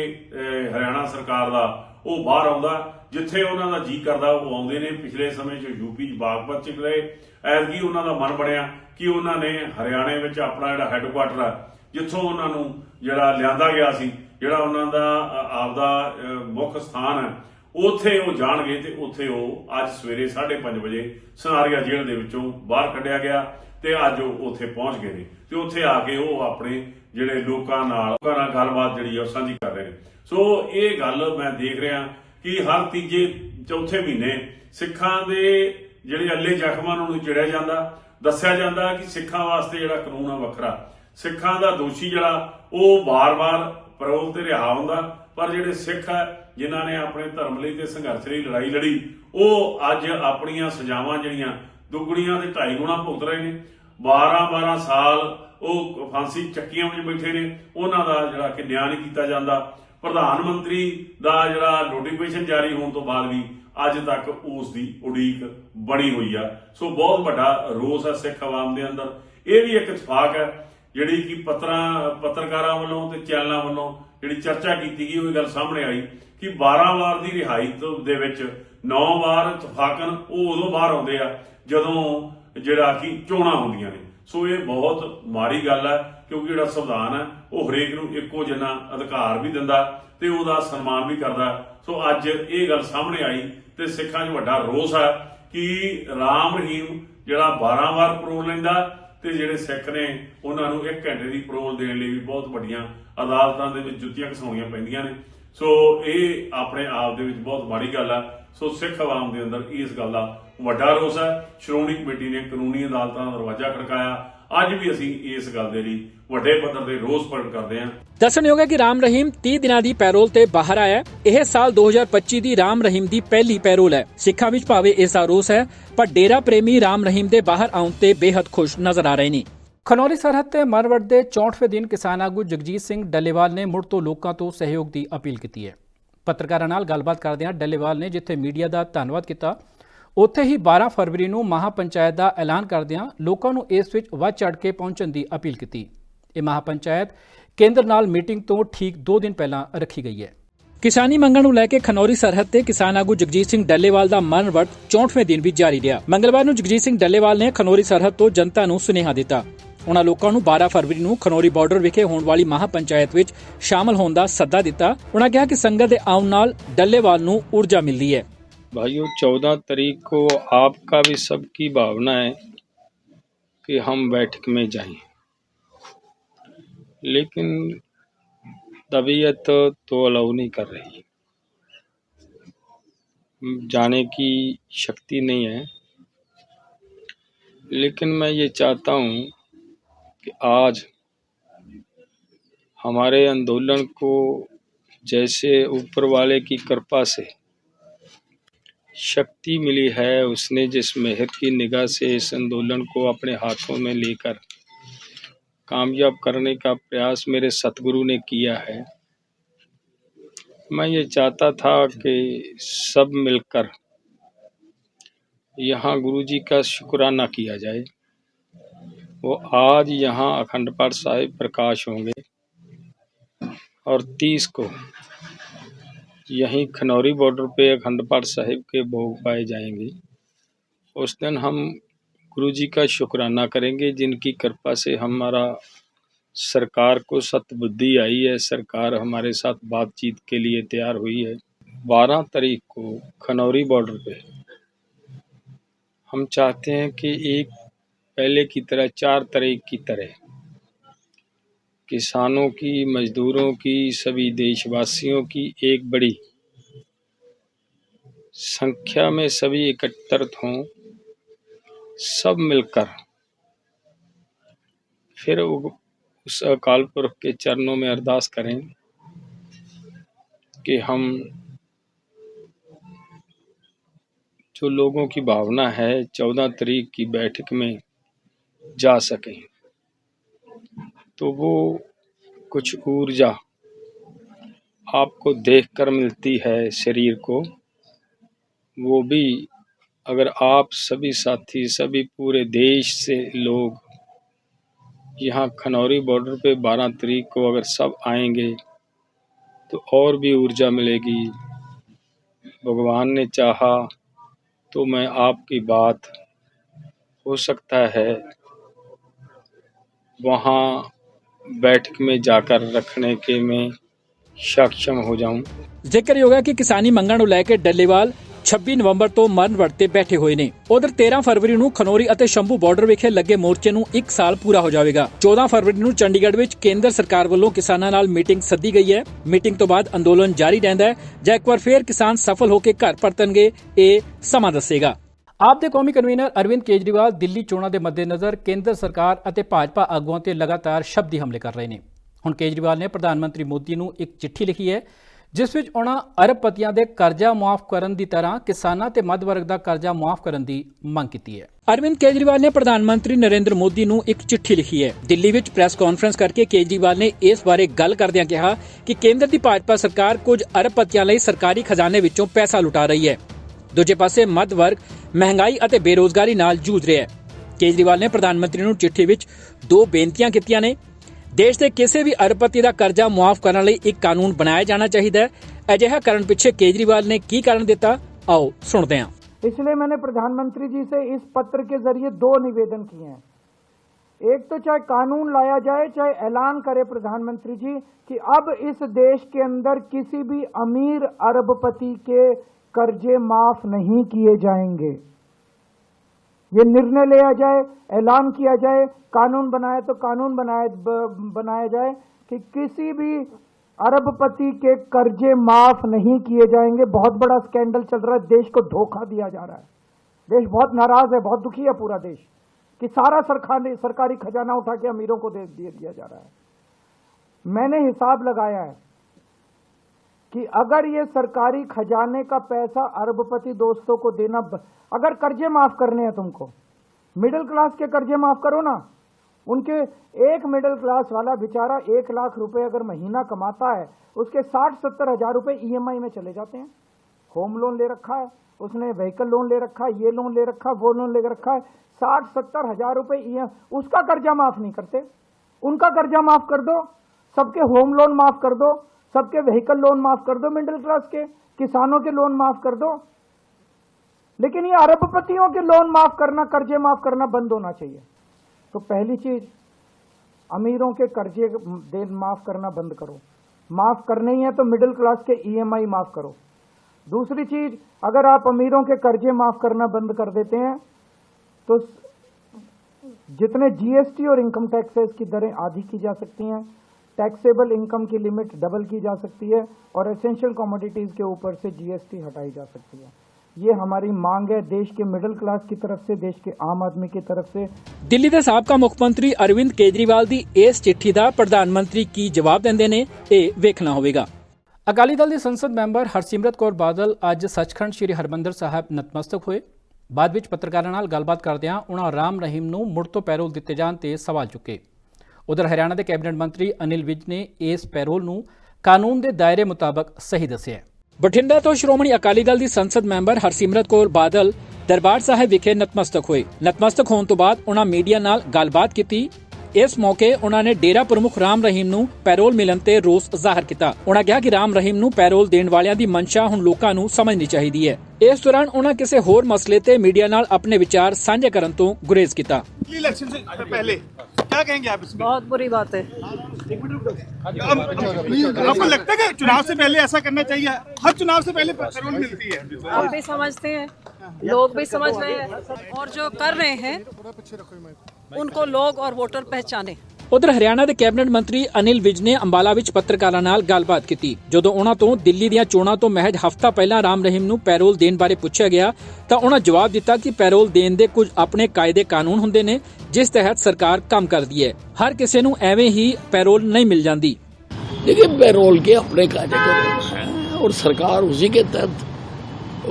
ਹਰਿਆਣਾ ਸਰਕਾਰ ਦਾ ਉਹ ਬਾਹਰ ਆਉਂਦਾ। ਜਿੱਥੇ ਉਹਨਾਂ ਦਾ ਜੀ ਕਰਦਾ ਉਹ ਆਉਂਦੇ ਨੇ, ਪਿਛਲੇ ਸਮੇਂ 'ਚ ਯੂਪੀ 'ਚ ਬਾਗਪਤ 'ਚ ਗਏ ਐਤਕੀ ਉਹਨਾਂ ਦਾ ਮਨ ਬਣਿਆ ਕਿ ਉਹਨਾਂ ਨੇ ਹਰਿਆਣੇ ਵਿੱਚ ਆਪਣਾ ਜਿਹੜਾ ਹੈੱਡਕੁਆਟਰ ਆ, ਜਿੱਥੋਂ ਉਹਨਾਂ ਨੂੰ ਜਿਹੜਾ ਲਿਆਂਦਾ ਗਿਆ ਸੀ, ਜਿਹੜਾ ਉਹਨਾਂ ਦਾ ਆਪਦਾ ਮੁੱਖ ਸਥਾਨ ਹੈ ਉੱਥੇ ਉਹ ਜਾਣਗੇ ਤੇ ਉੱਥੇ ਉਹ ਅੱਜ ਸਵੇਰੇ 5:30 ਵਜੇ ਸਨਾਰੀਆ ਜੇਲ੍ਹ ਦੇ ਵਿੱਚੋਂ ਬਾਹਰ ਕੱਢਿਆ ਗਿਆ ਤੇ ਅੱਜ ਉਹ ਉੱਥੇ ਪਹੁੰਚ ਗਏ ਨੇ ਤੇ ਉੱਥੇ ਆ ਕੇ ਉਹ ਆਪਣੇ ਜਿਹੜੇ ਲੋਕਾਂ ਨਾਲ ਲੋਕਾਂ ਨਾਲ ਗੱਲਬਾਤ ਜਿਹੜੀ ਆ ਉਹ ਸਾਂਝੀ ਕਰ ਰਹੇ ਨੇ। ਸੋ ਇਹ ਗੱਲ ਮੈਂ ਦੇਖ ਰਿਹਾ ਕਿ ਹਰ ਤੀਜੇ ਚੌਥੇ ਮਹੀਨੇ ਸਿੱਖਾਂ ਦੇ ਜਿਹੜੇ ਅੱਲੇ ਜ਼ਖਮਾਂ ਨੂੰ ਚਿੜਿਆ ਜਾਂਦਾ, ਦੱਸਿਆ ਜਾਂਦਾ ਕਿ ਸਿੱਖਾਂ ਵਾਸਤੇ ਜਿਹੜਾ ਕਾਨੂੰਨ ਆ ਵੱਖਰਾ। ਸਿੱਖਾਂ ਦਾ ਦੋਸ਼ੀ ਜਿਹੜਾ, ਉਹ ਬਾਰ-ਬਾਰ ਪਰੋਲ ਤੇ ਰਿਹਾ ਹੁੰਦਾ, ਪਰ ਜਿਹੜੇ ਸਿੱਖ ਆ, ਜਿਨ੍ਹਾਂ ਨੇ ਆਪਣੇ ਧਰਮ ਲਈ ਤੇ ਸੰਘਰਸ਼ ਲਈ ਲੜਾਈ ਲੜੀ, ਉਹ ਅੱਜ ਆਪਣੀਆਂ ਸਜ਼ਾਵਾਂ ਜਿਹੜੀਆਂ ਦੁੱਗਣੀਆਂ ਤੇ ਢਾਈ ਗੁਣਾ ਭੁਗਤ ਰਹੇ ਨੇ। 12-12 ਸਾਲ ਉਹ ਫਾਂਸੀ ਚੱਕੀਆਂ ਵਿੱਚ ਬੈਠੇ ਨੇ। ਉਹਨਾਂ ਦਾ ਜਿਹੜਾ ਕਿ ਨਿਆਂ ਨਹੀਂ ਕੀਤਾ ਜਾਂਦਾ। ਪ੍ਰਧਾਨ ਮੰਤਰੀ ਦਾ ਜਿਹੜਾ ਨੋਟੀਫਿਕੇਸ਼ਨ ਜਾਰੀ ਹੋਣ ਤੋਂ ਬਾਅਦ ਵੀ ਅੱਜ ਤੱਕ ਉਸ ਦੀ ਉਡੀਕ ਬਣੀ ਹੋਈ ਆ। ਸੋ ਬਹੁਤ ਵੱਡਾ ਰੋਸ ਹੈ ਸਿੱਖ ਆਵਾਮ ਦੇ ਅੰਦਰ। ਇਹ ਵੀ ਇੱਕ ਇਤਫਾਕ ਹੈ ਜਿਹੜੀ ਕਿ ਪੱਤਰਾਂ, ਪੱਤਰਕਾਰਾਂ ਵੱਲੋਂ ਤੇ ਚੈਨਲਾਂ ਵੱਲੋਂ ਜਿਹੜੀ ਚਰਚਾ ਕੀਤੀ ਗਈ, ਉਹ ਇਹ ਗੱਲ ਸਾਹਮਣੇ ਆਈ ਕਿ 12 ਵਾਰ ਦੀ ਰਿਹਾਈ ਦੇ ਵਿੱਚ 9 ਵਾਰ ਇਤਫਾਕਨ ਉਹ ਉਦੋਂ ਬਾਹਰ ਆਉਂਦੇ ਆ ਜਦੋਂ ਜਿਹੜਾ ਕਿ ਚੋਣਾਂ ਹੁੰਦੀਆਂ ਨੇ। ਸੋ ਇਹ ਬਹੁਤ ਮਾੜੀ ਗੱਲ ਹੈ, ਕਿਉਂਕਿ ਜਿਹੜਾ ਸੰਵਿਧਾਨ ਹੈ, ਉਹ ਹਰੇਕ ਨੂੰ ਇੱਕੋ ਜਿੰਨਾ ਅਧਿਕਾਰ ਵੀ ਦਿੰਦਾ ਤੇ ਉਹਦਾ ਸਨਮਾਨ ਵੀ ਕਰਦਾ। ਸੋ ਅੱਜ ਇਹ ਗੱਲ ਸਾਹਮਣੇ ਆਈ ਤੇ ਸਿੱਖਾਂ 'ਚ ਵੱਡਾ ਰੋਸ ਹੈ ਕਿ ਰਾਮ ਰਹੀਮ ਜਿਹੜਾ 12 ਵਾਰ ਪਰੋਲ ਲੈਂਦਾ ਤੇ ਜਿਹੜੇ ਸਿੱਖ ਨੇ, ਉਹਨਾਂ ਨੂੰ 1 ਘੰਟੇ ਦੀ ਪਰੋਲ ਦੇਣ ਲਈ ਵੀ ਬਹੁਤ ਵੱਡੀਆਂ ਅਦਾਲਤਾਂ ਦੇ ਵਿੱਚ ਜੁੱਤੀਆਂ ਘਸਾਉਣੀਆਂ ਪੈਂਦੀਆਂ ਨੇ। ਸੋ ਇਹ ਆਪਣੇ ਆਪ ਦੇ ਵਿੱਚ ਬਹੁਤ ਮਾੜੀ ਗੱਲ ਹੈ। ਸੋ ਸਿੱਖ ਆਵਾਮ ਦੇ ਅੰਦਰ ਇਸ ਗੱਲ ਦਾ ਵੱਡਾ ਰੋਸ ਹੈ। ਸ਼੍ਰੋਮਣੀ ਕਮੇਟੀ ਨੇ ਕਾਨੂੰਨੀ ਅਦਾਲਤਾਂ ਦਾ ਦਰਵਾਜ਼ਾ ਖੜਕਾਇਆ। ਅੱਜ ਵੀ ਅਸੀਂ ਇਸ ਗੱਲ ਦੇ ਲਈ ਵੱਡੇ ਪੱਧਰ ਤੇ ਰੋਸ ਪ੍ਰਗਟ ਕਰਦੇ ਹਾਂ। ਦੱਸਣਯੋਗ ਹੈ ਕਿ ਰਾਮ ਰਹੀਮ 30 ਦਿਨਾਂ ਦੀ ਪੈਰੋਲ ਤੇ ਬਾਹਰ ਆਇਆ। ਇਹ ਸਾਲ 2025 ਦੀ ਰਾਮ ਰਹੀਮ ਦੀ ਪਹਿਲੀ ਪੈਰੋਲ ਹੈ। ਸਿੱਖਾਂ ਵਿੱਚ ਭਾਵੇਂ ਇਸ ਦਾ ਰੋਸ ਹੈ ਪਰ ਡੇਰਾ ਪ੍ਰੇਮੀ ਰਾਮ ਰਹੀਮ ਦੇ ਬਾਹਰ ਆਉਣ ਤੇ ਬੇहद ਖੁਸ਼ ਨਜ਼ਰ ਆ ਰਹੇ ਨੇ। ਖਨੌਰੀ ਸਰਹੱਦ ਤੇ ਮਰਵਟ ਦੇ 64ਵੇਂ ਦਿਨ ਕਿਸਾਨ ਆਗੂ ਜਗਜੀਤ ਸਿੰਘ ਡੱਲੇਵਾਲ ਨੇ ਮੁੜ ਤੋਂ ਲੋਕਾਂ ਤੋਂ ਸਹਿਯੋਗ ਦੀ ਅਪੀਲ ਕੀਤੀ ਹੈ। ਪੱਤਰਕਾਰਾਂ ਨਾਲ ਗੱਲਬਾਤ ਕਰਦਿਆਂ ਡੱਲੇਵਾਲ ਨੇ ਜਿੱਥੇ ਮੀਡੀਆ ਦਾ ਧੰਨਵਾਦ ਕੀਤਾ ਉੱਥੇ ਹੀ 12 ਫਰਵਰੀ ਨੂੰ ਮਹਾਪੰਚਾਇਤ ਦਾ ਐਲਾਨ ਕਰਦਿਆਂ ਲੋਕਾਂ ਨੂੰ ਇਸ ਵਿੱਚ ਵੱਧ ਚੜ ਕੇ ਪਹੁੰਚਣ ਦੀ ਅਪੀਲ ਕੀਤੀ। ਇਹ ਮਹਾਪੰਚਾਇਤ ਕੇਂਦਰ ਨਾਲ ਮੀਟਿੰਗ ਤੋਂ ਠੀਕ 2 ਦਿਨ ਪਹਿਲਾਂ ਰੱਖੀ ਗਈ ਹੈ। ਕਿਸਾਨੀ ਮੰਗਾਂ ਨੂੰ ਲੈ ਕੇ ਖਨੌਰੀ ਸਰਹੱਦ ਤੇ ਕਿਸਾਨ ਆਗੂ ਜਗਜੀਤ ਸਿੰਘ ਡੱਲੇਵਾਲ ਦਾ ਮਨਵਟ 64ਵੇਂ ਦਿਨ ਵੀ ਜਾਰੀ ਰਿਹਾ। ਮੰਗਲਵਾਰ ਨੂੰ ਜਗਜੀਤ ਸਿੰਘ ਡੱਲੇਵਾਲ ਨੇ ਖਨੌਰੀ ਸਰਹੱਦ ਤੋਂ ਜਨਤਾ ਨੂੰ ਸੁਨੇਹਾ ਦਿੱਤਾ। ਉਹਨਾਂ ਲੋਕਾਂ ਨੂੰ 12 ਫਰਵਰੀ ਨੂੰ ਖਨੌਰੀ ਬਾਰਡਰ ਵਿਖੇ ਹੋਣ ਵਾਲੀ ਮਹਾਪੰਚਾਇਤ ਵਿੱਚ ਸ਼ਾਮਲ ਹੋਣ ਦਾ ਸੱਦਾ ਦਿੱਤਾ। ਉਹਨਾਂ ਕਿਹਾ ਕਿ ਸੰਗਤ ਦੇ ਆਉਣ ਨਾਲ ਡੱਲੇਵਾਲ ਨੂੰ ਊਰਜਾ ਮਿਲਦੀ ਹੈ। भाइयों, चौदह तारीख को आपका भी सबकी भावना है कि हम बैठक में जाएँ। लेकिन तबीयत तो अलाउ नहीं कर रही। जाने की शक्ति नहीं है। लेकिन मैं ये चाहता हूँ कि आज हमारे आंदोलन को जैसे ऊपर वाले की कृपा से शक्ति मिली है उसने जिस मेहर की निगाह से इस आंदोलन को अपने हाथों में लेकर कामयाब करने का प्रयास मेरे सतगुरु ने किया है। मैं ये चाहता था कि सब मिलकर यहाँ गुरु जी का शुक्राना किया जाए। वो आज यहाँ अखंड पाठ साहिब प्रकाश होंगे और तीस को यहीं खनौरी बॉर्डर पे अखंड पाठ साहिब के भोग पाए जाएँगे। उस दिन हम गुरु जी का शुक्राना करेंगे, जिनकी कृपा से हमारा सरकार को सतबुद्धि आई है। सरकार हमारे साथ बातचीत के लिए तैयार हुई है। बारह तारीख को खनौरी बॉर्डर पे हम चाहते हैं कि एक पहले की तरह, चार तारीख की तरह किसानों की, मजदूरों की, सभी देशवासियों की एक बड़ी संख्या में सभी एकत्रित हों, सब मिलकर फिर उस अकाल पुरख के चरणों में अरदास करें कि हम जो लोगों की भावना है, चौदह तारीख की बैठक में जा सकें। तो वो कुछ ऊर्जा आपको देखकर मिलती है शरीर को, वो भी अगर आप सभी साथी, सभी पूरे देश से लोग यहाँ खनौरी बॉर्डर पे 12 तारीख को अगर सब आएँगे तो और भी ऊर्जा मिलेगी। भगवान ने चाहा तो मैं आपकी बात, हो सकता है वहाँ बैठक में जाकर रखने के मैं सक्षम हो जाऊं ਜ਼ਿਕਰਯੋਗ ਹੈ ਕਿ ਕਿਸਾਨੀ ਮੰਗਾਂ ਨੂੰ ਲੈ ਕੇ ਡੱਲੇਵਾਲ 26 ਨਵੰਬਰ ਤੋਂ ਮਰਨ ਵਰਤ ਤੇ ਬੈਠੇ ਹੋਏ ਨੇ ਉਧਰ 13 ਫਰਵਰੀ ਨੂੰ ਖਨੌਰੀ ਅਤੇ ਸ਼ੰਭੂ ਬਾਰਡਰ ਵਿਖੇ ਲੱਗੇ ਮੋਰਚੇ ਨੂੰ 1 ਸਾਲ ਪੂਰਾ ਹੋ ਜਾਵੇਗਾ 14 ਫਰਵਰੀ ਨੂੰ ਚੰਡੀਗੜ੍ਹ ਵਿੱਚ ਕੇਂਦਰ ਸਰਕਾਰ ਵੱਲੋਂ ਕਿਸਾਨਾਂ ਨਾਲ ਮੀਟਿੰਗ ਸੱਦੀ ਗਈ ਹੈ ਮੀਟਿੰਗ ਤੋਂ ਬਾਅਦ ਅੰਦੋਲਨ ਜਾਰੀ ਰਹਿੰਦਾ ਹੈ ਜਾਂ ਇੱਕ ਵਾਰ ਫੇਰ ਕਿਸਾਨ ਸਫਲ ਹੋ ਕੇ ਘਰ ਪਰਤਣਗੇ ਇਹ ਸਮਾਂ ਦੱਸੇਗਾ ਆਪ ਦੇ ਕੌਮੀ ਕਨਵੀਨਰ ਅਰਵਿੰਦ ਕੇਜਰੀਵਾਲ ਦਿੱਲੀ ਚੋਣਾਂ ਦੇ ਮੱਦੇਨਜ਼ਰ ਕੇਂਦਰ ਸਰਕਾਰ ਅਤੇ ਭਾਜਪਾ ਆਗੂਆਂ ਤੇ ਲਗਾਤਾਰ ਸ਼ਬਦੀ ਹਮਲੇ ਕਰ ਰਹੇ ਨੇ। ਹੁਣ ਕੇਜਰੀਵਾਲ ਨੇ ਪ੍ਰਧਾਨ ਮੰਤਰੀ ਮੋਦੀ ਨੂੰ ਇੱਕ ਚਿੱਠੀ ਲਿਖੀ ਹੈ, ਜਿਸ ਵਿੱਚ ਉਹਨਾਂ ਅਰਬਪਤੀਆਂ ਦੇ ਕਰਜ਼ਾ ਮੁਆਫ ਕਰਨ ਦੀ ਤਰ੍ਹਾਂ ਕਿਸਾਨਾਂ ਤੇ ਮੱਧ ਵਰਗ ਦਾ ਕਰਜ਼ਾ ਮੁਆਫ ਕਰਨ ਦੀ ਮੰਗ ਕੀਤੀ ਹੈ। ਅਰਵਿੰਦ ਕੇਜਰੀਵਾਲ ਨੇ ਪ੍ਰਧਾਨ ਮੰਤਰੀ ਨਰਿੰਦਰ ਮੋਦੀ ਨੂੰ ਇੱਕ ਚਿੱਠੀ ਲਿਖੀ ਹੈ। ਦਿੱਲੀ ਵਿੱਚ ਪ੍ਰੈਸ ਕਾਨਫਰੰਸ ਕਰਕੇ ਕੇਜਰੀਵਾਲ ਨੇ ਇਸ ਬਾਰੇ ਗੱਲ ਕਰਦਿਆਂ ਕਿਹਾ ਕਿ ਕੇਂਦਰ ਦੀ ਭਾਜਪਾ ਸਰਕਾਰ ਕੁਝ ਅਰਬਪਤੀਆਂ ਲਈ ਸਰਕਾਰੀ ਖਜ਼ਾਨੇ ਵਿੱਚੋਂ ਪੈਸਾ ਲੁਟਾ ਰਹੀ ਹੈ। ਦੂਜੇ ਪਾਸੇ ਮੱਧ ਵਰਗ ਮਹਿੰਗਾਈ ਅਤੇ ਬੇਰੋਜ਼ਗਾਰੀ ਨਾਲ ਜੂਝ ਰਿਹਾ ਹੈ ਕੇਜਰੀਵਾਲ ਨੇ ਪ੍ਰਧਾਨ ਮੰਤਰੀ ਨੂੰ ਚਿੱਠੀ ਵਿੱਚ ਦੋ ਬੇਨਤੀਆਂ ਕੀਤੀਆਂ ਨੇ ਦੇਸ਼ ਦੇ ਕਿਸੇ ਵੀ ਅਰਬਪਤੀ ਦਾ ਕਰਜ਼ਾ ਮੁਆਫ ਕਰਨ ਲਈ ਇੱਕ ਕਾਨੂੰਨ ਬਣਾਇਆ ਜਾਣਾ ਚਾਹੀਦਾ ਹੈ ਅਜਿਹਾ ਕਰਨ ਪਿੱਛੇ ਕੇਜਰੀਵਾਲ ਨੇ ਕੀ ਕਾਰਨ ਦਿੱਤਾ ਆਓ ਸੁਣਦੇ ਹਾਂ इसलिए मैंने प्रधानमंत्री जी से इस पत्र के जरिए दो निवेदन किए हैं एक तो चाहे कानून लाया जाए चाहे ऐलान करे प्रधानमंत्री जी कि अब इस देश के अंदर किसी भी अमीर अरबपति के कर्जे माफ़ नहीं किए जाएँगे। ये निर्णय लिया जाए, ऐलान किया जाए, कानून बनाए तो कानून बनाया ब- बनाया जाए कि किसी भी अरबपति के कर्जे माफ़ नहीं किए जाएँगे। बहुत बड़ा स्कैंडल चल रहा है, देश को धोखा दिया जा रहा है। देश बहुत नाराज़ है, बहुत दुखी है पूरा देश कि सारा सरकारी सरकारी खजाना उठा के अमीरों को दे दिया जा रहा है। मैंने हिसाब लगाया है कि अगर ये सरकारी खजाने का पैसा अरबपति दोस्तों को देना अगर कर्जे माफ़ करने हैं तुमको, मिडिल क्लास के कर्जे माफ़ करो ना। उनके एक मिडिल क्लास वाला बेचारा एक लाख रुपए अगर महीना कमाता है, उसके साठ सत्तर हज़ार रुपए ईएमआई में चले जाते हैं। होम लोन ले रखा है, उसने व्हीकल लोन ले रखा है, ये लोन ले रखा है, वो लोन ले रखा है, साठ सत्तर हज़ार रुपए ई उसका कर्जा माफ़ नहीं करते। उनका कर्जा माफ़ कर दो, सबके होम लोन माफ़ कर दो सबके व्हीकल लोन माफ़ कर दो मिडिल क्लास के, किसानों के लोन माफ़ कर दो। लेकिन ये अरबपतियों के लोन माफ़ करना, कर्जे माफ़ करना बंद होना चाहिए। तो पहली चीज़, अमीरों के कर्जे दे, माफ़ करना बंद करो। माफ़ करने ही है तो मिडिल क्लास के ईएमआई माफ़ करो। दूसरी चीज़, अगर आप अमीरों के कर्जे माफ़ करना बंद कर देते हैं तो जितने जीएसटी और इनकम टैक्सेस की दरें आधी की जा सकती हैं। टैक्सेबल इनकम की लिमिट डबल की जा सकती है और एसेंशियल कमोडिटीज के ऊपर से जीएसटी हटाई जा सकती है ये हमारी मांग है देश के मिडिल क्लास की तरफ से देश के आम आदमी की तरफ से ਦਿੱਲੀ ਦੇ ਸਾਬਕਾ ਮੁੱਖ ਮੰਤਰੀ ਅਰਵਿੰਦ ਕੇਜਰੀਵਾਲ ਦੀ ਇਸ ਚਿੱਠੀ ਦਾ ਪ੍ਰਧਾਨ ਮੰਤਰੀ ਕੀ ਜਵਾਬ ਦਿੰਦੇ ਨੇ ਇਹ ਵੇਖਣਾ ਹੋਵੇਗਾ ਅਕਾਲੀ ਦਲ ਦੇ ਸੰਸਦ ਮੈਂਬਰ ਹਰਸਿਮਰਤ ਕੌਰ ਬਾਦਲ ਅੱਜ ਸੱਚਖੰਡ ਸ੍ਰੀ ਹਰਮੰਦਰ ਸਾਹਿਬ ਨਤਮਸਤਕ ਹੋਏ ਬਾਅਦ ਵਿੱਚ ਪੱਤਰਕਾਰਾਂ ਨਾਲ ਗੱਲਬਾਤ ਕਰਦਿਆਂ ਉਹਨਾਂ ਰਾਮ ਰਹੀਮ ਨੂੰ ਮੁੜ ਤੋਂ ਪੈਰੋਲ ਦਿੱਤੇ ਜਾਣ ਤੇ ਸਵਾਲ ਚੁੱਕੇ ਉਧਰ ਹਰਿਆਣਾ ਦੇ ਕੈਬਨਿਟ ਮੰਤਰੀ ਅਨਿਲ ਵਿਜ ਨੇ ਇਸ ਪੈਰੋਲ ਨੂੰ ਕਾਨੂੰਨ ਦੇ ਦਾਇਰੇ ਮੁਤਾਬਕ ਸਹੀ ਦੱਸਿਆ ਬਠਿੰਡਾ ਤੋਂ ਸ਼੍ਰੋਮਣੀ ਅਕਾਲੀ ਦਲ ਦੀ ਸੰਸਦ ਮੈਂਬਰ ਹਰਸਿਮਰਤ ਕੌਰ ਬਾਦਲ ਦਰਬਾਰ ਸਾਹਿਬ ਵਿਖੇ ਨਤਮਸਤਕ ਹੋਏ। ਨਤਮਸਤਕ ਹੋਣ ਤੋਂ ਬਾਅਦ ਉਹਨਾਂ ਮੀਡੀਆ ਨਾਲ ਗੱਲਬਾਤ ਕੀਤੀ। ਇਸ ਮੌਕੇ ਉਹਨਾਂ ਨੇ ਡੇਰਾ ਪ੍ਰਮੁਖ ਰਾਮ ਰਹੀਮ ਨੂੰ ਪੈਰੋਲ ਮਿਲਣ ਤੇ ਰੋਸ ਜ਼ਾਹਰ ਕੀਤਾ। ਉਹਨਾਂ ਕਿਹਾ ਕਿ ਰਾਮ ਰਹੀਮ ਨੂੰ ਪੈਰੋਲ ਦੇਣ ਵਾਲਿਆਂ ਦੀ ਮਨਸ਼ਾ ਹੁਣ ਲੋਕਾਂ ਨੂੰ ਸਮਝਣੀ ਚਾਹੀਦੀ ਹੈ। ਇਸ ਦੌਰਾਨ ਉਹਨਾਂ ਕਿਸੇ ਹੋਰ ਮਸਲੇ ਤੇ ਮੀਡੀਆ ਨਾਲ ਆਪਣੇ ਵਿਚਾਰ ਸਾਂਝੇ ਕਰਨ ਤੋਂ ਗੁਰੇਜ਼ ਕੀਤਾ। ਇਲੈਕਸ਼ਨ ਸੇ ਪਹਿਲੇ क्या कहेंगे आप इसमें? बहुत बुरी बात है। आपको लगता है कि चुनाव से पहले ऐसा करना चाहिए? हर चुनाव से पहले पैरोल मिलती है। आप भी समझते हैं लोग भी समझ रहे हैं और जो कर रहे हैं उनको लोग और वोटर पहचाने। ਉਧਰ ਹਰਿਆਣਾ ਦੇ ਕੈਬਨਿਟ ਮੰਤਰੀ ਅਨਿਲ ਵਿਜ ਨੇ ਅੰਬਾਲਾ ਵਿੱਚ ਪੱਤਰਕਾਰਾਂ ਨਾਲ ਗੱਲਬਾਤ ਕੀਤੀ ਜਦੋਂ ਉਹਨਾਂ ਤੋਂ ਦਿੱਲੀ ਦੀਆਂ ਚੋਣਾਂ ਤੋਂ ਮਹਿਜ ਹਫ਼ਤਾ ਪਹਿਲਾਂ ਰਾਮ ਰਹੀਮ ਨੂੰ ਪੈਰੋਲ ਦੇਣ ਬਾਰੇ ਪੁੱਛਿਆ ਗਿਆ ਤਾਂ ਉਹਨਾਂ ਜਵਾਬ ਦਿੱਤਾ ਕਿ ਪੈਰੋਲ ਦੇਣ ਦੇ ਕੁਝ ਆਪਣੇ ਕਾਇਦੇ ਕਾਨੂੰਨ ਹੁੰਦੇ ਨੇ ਜਿਸ ਤਹਿਤ ਸਰਕਾਰ ਕੰਮ ਕਰਦੀ ਹੈ ਹਰ ਕਿਸੇ ਨੂੰ ਐਵੇਂ ਹੀ ਪੈਰੋਲ ਨਹੀਂ ਮਿਲ ਜਾਂਦੀ देखिए पैरोल के अपने कार्यक्रम हैं और सरकार उसी के तहत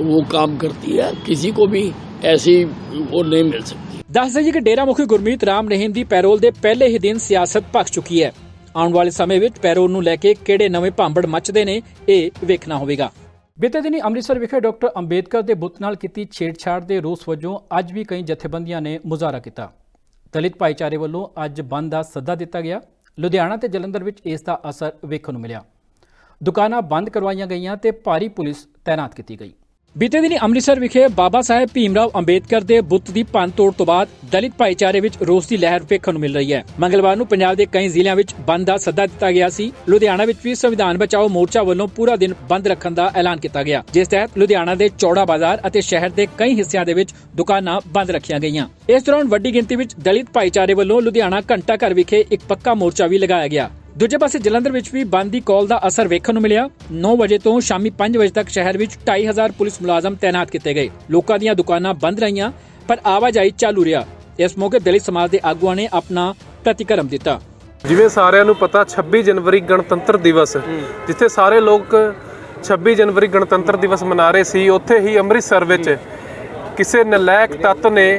वो काम करती है किसी को भी ऐसी वो नहीं मिल सकती ਦੱਸ ਦਈਏ ਕਿ ਡੇਰਾ ਮੁਖੀ ਗੁਰਮੀਤ ਰਾਮ ਰਹੀਮ ਦੀ ਪੈਰੋਲ ਦੇ ਪਹਿਲੇ ਹੀ ਦਿਨ ਸਿਆਸਤ ਭਖ ਚੁੱਕੀ ਹੈ। ਆਉਣ ਵਾਲੇ ਸਮੇਂ ਵਿੱਚ ਪੈਰੋਲ ਨੂੰ ਲੈ ਕੇ ਕਿਹੜੇ ਨਵੇਂ ਭਾਂਬੜ ਮੱਚਦੇ ਨੇ, ਇਹ ਵੇਖਣਾ ਹੋਵੇਗਾ। ਬੀਤੇ ਦਿਨੀ ਅੰਮ੍ਰਿਤਸਰ ਵਿਖੇ ਡਾਕਟਰ ਅੰਬੇਦਕਰ ਦੇ ਬੁੱਤ ਨਾਲ ਕੀਤੀ ਛੇੜਛਾੜ ਦੇ ਰੋਸ ਵਜੋਂ ਅੱਜ ਵੀ ਕਈ ਜਥੇਬੰਦੀਆਂ ਨੇ ਮੁਜ਼ਾਹਰਾ ਕੀਤਾ। ਦਲਿਤ ਭਾਈਚਾਰੇ ਵੱਲੋਂ ਅੱਜ ਬੰਦ ਦਾ ਸੱਦਾ ਦਿੱਤਾ ਗਿਆ। ਲੁਧਿਆਣਾ ਤੇ ਜਲੰਧਰ ਵਿੱਚ ਇਸ ਦਾ ਅਸਰ ਵੇਖਣ ਨੂੰ ਮਿਲਿਆ। ਦੁਕਾਨਾਂ ਬੰਦ ਕਰਵਾਈਆਂ ਗਈਆਂ ਤੇ ਭਾਰੀ ਪੁਲਿਸ ਤਾਇਨਾਤ ਕੀਤੀ ਗਈ। ਬੀਤੇ ਦਿਨੀ ਅੰਮ੍ਰਿਤਸਰ ਵਿਖੇ ਬਾਬਾ ਸਾਹਿਬ ਭੀਮਰਾਵ ਅੰਬੇਦਕਰ ਦੇ ਬੁੱਤ ਦੀ ਭੰਨ ਤੋੜ ਤੋਂ ਬਾਅਦ ਦਲਿਤ ਭਾਈਚਾਰੇ ਵਿੱਚ ਰੋਸ ਦੀ ਲਹਿਰ ਵੇਖਣ ਨੂੰ ਮਿਲ ਰਹੀ ਹੈ। ਮੰਗਲਵਾਰ ਨੂੰ ਪੰਜਾਬ ਦੇ ਕਈ ਜ਼ਿਲ੍ਹਿਆਂ ਵਿੱਚ ਬੰਦ ਦਾ ਸੱਦਾ ਦਿੱਤਾ ਗਿਆ ਸੀ। ਲੁਧਿਆਣਾ ਵਿੱਚ ਵੀ ਸੰਵਿਧਾਨ ਬਚਾਓ ਮੋਰਚਾ ਵੱਲੋਂ ਪੂਰਾ ਦਿਨ ਬੰਦ ਰੱਖਣ ਦਾ ਐਲਾਨ ਕੀਤਾ ਗਿਆ। ਜਿਸ ਤਹਿਤ ਲੁਧਿਆਣਾ ਦੇ ਚੌੜਾ ਬਾਜ਼ਾਰ ਅਤੇ ਸ਼ਹਿਰ ਦੇ ਕਈ ਹਿੱਸਿਆਂ ਦੇ ਵਿੱਚ ਦੁਕਾਨਾਂ ਬੰਦ ਰੱਖੀਆਂ ਗਈਆਂ। ਇਸ ਦੌਰਾਨ ਵੱਡੀ ਗਿਣਤੀ ਵਿੱਚ ਦਲਿਤ ਭਾਈਚਾਰੇ ਵੱਲੋਂ ਲੁਧਿਆਣਾ ਘੰਟਾ ਘਰ ਵਿਖੇ ਇੱਕ ਪੱਕਾ ਮੋਰਚਾ ਵੀ ਲਗਾਇਆ ਗਿਆ। ਦੂਜੇ ਪਾਸੇ ਜਲੰਧਰ ਵਿੱਚ ਵੀ ਬੰਦ ਦੀ ਕਾਲ ਦਾ ਅਸਰ ਵੇਖਣ ਨੂੰ ਮਿਲਿਆ। 9 ਵਜੇ ਤੋਂ ਸ਼ਾਮੀ 5 ਵਜੇ ਤੱਕ ਸ਼ਹਿਰ ਵਿੱਚ 2500 ਪੁਲਿਸ ਮੁਲਾਜ਼ਮ ਤਾਇਨਾਤ ਕੀਤੇ ਗਏ। ਲੋਕਾਂ ਦੀਆਂ ਦੁਕਾਨਾਂ ਬੰਦ ਰਹੀਆਂ, ਪਰ ਆਵਾਜਾਈ ਚਾਲੂ ਰਿਹਾ। ਇਸ ਮੌਕੇ ਦਲਿਤ ਸਮਾਜ ਦੇ ਆਗੂਆਂ ਨੇ ਆਪਣਾ ਪ੍ਰਤੀਕਰਮ ਦਿੱਤਾ। ਜਿਵੇਂ ਸਾਰਿਆਂ ਨੂੰ ਪਤਾ 26 ਜਨਵਰੀ ਗਣਤੰਤਰ ਦਿਵਸ, ਜਿੱਥੇ ਸਾਰੇ ਲੋਕ 26 ਜਨਵਰੀ ਗਣਤੰਤਰ ਦਿਵਸ ਮਨਾ ਰਹੇ ਸੀ, ਉੱਥੇ ਹੀ ਅੰਮ੍ਰਿਤਸਰ ਵਿੱਚ ਕਿਸੇ ਨਲਾਇਕ ਤੱਤ ਨੇ